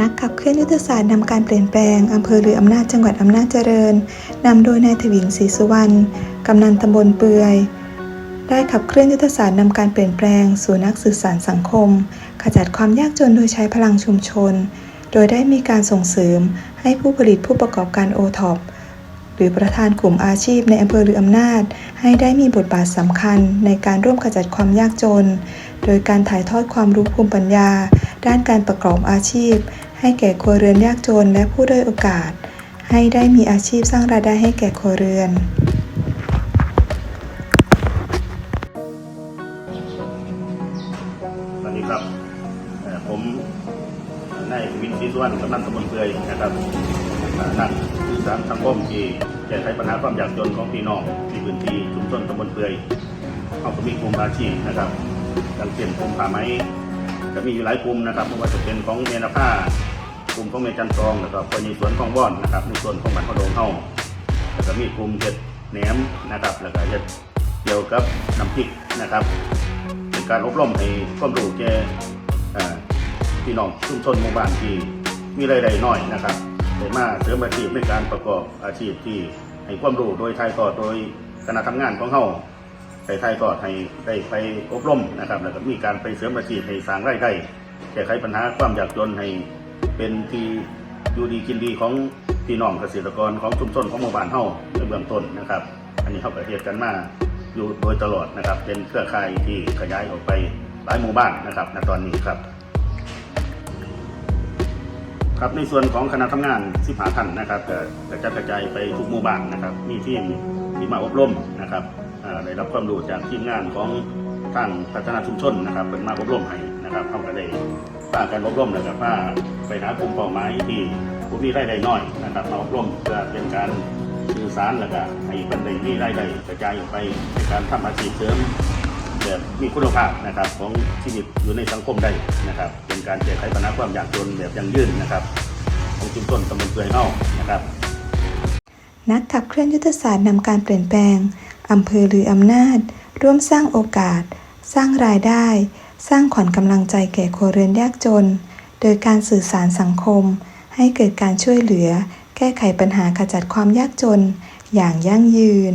นักขับเคลื่อนยุทธศาสตร์นำการเปลี่ยนแปลงอำเภอหรืออำนาจจังหวัดอำนาจเจริญนำโดยนายถวิงศรีสุวรรณกำนันตำบลเปือย ได้ขับเคลื่อนยุทธศาสตร์นำการเปลี่ยนแปลง สู่นักสื่อสารสังคม ขจัดความยากจนโดยใช้พลังชุมชน โดยได้มีการส่งเสริมให้ผู้ผลิตผู้ประกอบการโอท็อปหรือประธานกลุ่มอาชีพในอำเภอหรืออำนาจ ให้ได้มีบทบาทสำคัญในการร่วมขจัดความยากจน โดยการถ่ายทอดความรู้ภูมิปัญญา ด้านการประกอบอาชีพ ให้แก่ครัวเรือนยากจนและผู้ด้อยโอกาส ให้ได้มีอาชีพสร้างรายได้ให้แก่ครัวเรือนสวัสดีครับผมนายวินศรีสวรรณกำนันตำบลเปือยนะครับนักสื่อสารสังคมที่แก้ไขปัญหาความยากจนของพี่น้องในพื้นที่ชุมชนตำบลเปือยเขาก็มีกลุ่มอาชีพนะครับดังเช่นกลุ่มผ้าไหม จะมีอยู่หลายกลุ่มนะครับไม่ว่าจะเป็นของเมนผ้ากลุ่มของเมจันทรองแล้วก็คนในสวนของว่อนนะครับในส่วนของบ้านพะโดงเฮาแล้วก็มีกลุ่มเห็ดแหนมนะครับ แล้วก็เห็ดเกี่ยวกับน้ำพริกนะครับเป็นการอบรมให้ความรู้แก่พี่น้องชุมชนหมู่บ้านที่มีรายได้น้อยนะครับได้มาเสริมอาชีพในการประกอบอาชีพที่ให้ความรู้โดยไทยทอดโดยคณะทำงานของเฮา ใส่ไทยทอดให้ได้ไปอบรมนะครับแล้วก็มีการไปเสริมอาชีพให้สร้างรายได้แก้ไขปัญหาความยากจนให้เป็นที่อยู่ดีกินดีของพี่น้องเกษตรกรของชุมชนของหมู่บ้านเฮาในเบื้องต้นนะครับ อันนี้เขาประเทศกันมาอยู่โดยตลอดนะครับ เป็นเครือข่ายที่ขยายออกไปหลายหมู่บ้านนะครับณตอนนี้ครับครับในส่วนของคณะทำงานสิบหาท่านนะครับก็กระจัดกระจายไปทุกหมู่บ้านนะครับ มีทีมที่มาอบรมนะครับ ได้รับความรู้จากทีมงานของทางพัฒนาชุมชนนะครับเป็นมาอบรมให้นะครับเข้าก็ได้สร้างการอบรมแล้วก็พาไปหากลุ่มเป้าหมายที่ผู้มีรายได้น้อยนะครับมาอบรมเพื่อเป็นการสื่อสารแล้วก็ให้เป็นได้มีรายได้กระจายออกไปในการทำอาชีพเสริมแบบมีคุณภาพนะครับของชีวิตอยู่ในสังคมได้นะครับ เป็นการแก้ไขปัญหาความยากจนแบบยั่งยืนนะครับ ของชุมชนตำบลเปื่อยเฮานะครับ นักขับเคลื่อนยุทธศาสตร์นำการเปลี่ยนแปลง อำเภอหรืออำนาจ ร่วมสร้างโอกาส สร้างรายได้ สร้างขวัญกำลังใจแก่ครัวเรือนยากจน โดยการสื่อสารสังคม ให้เกิดการช่วยเหลือ แก้ไขปัญหาขจัดความยากจน อย่างยั่งยืน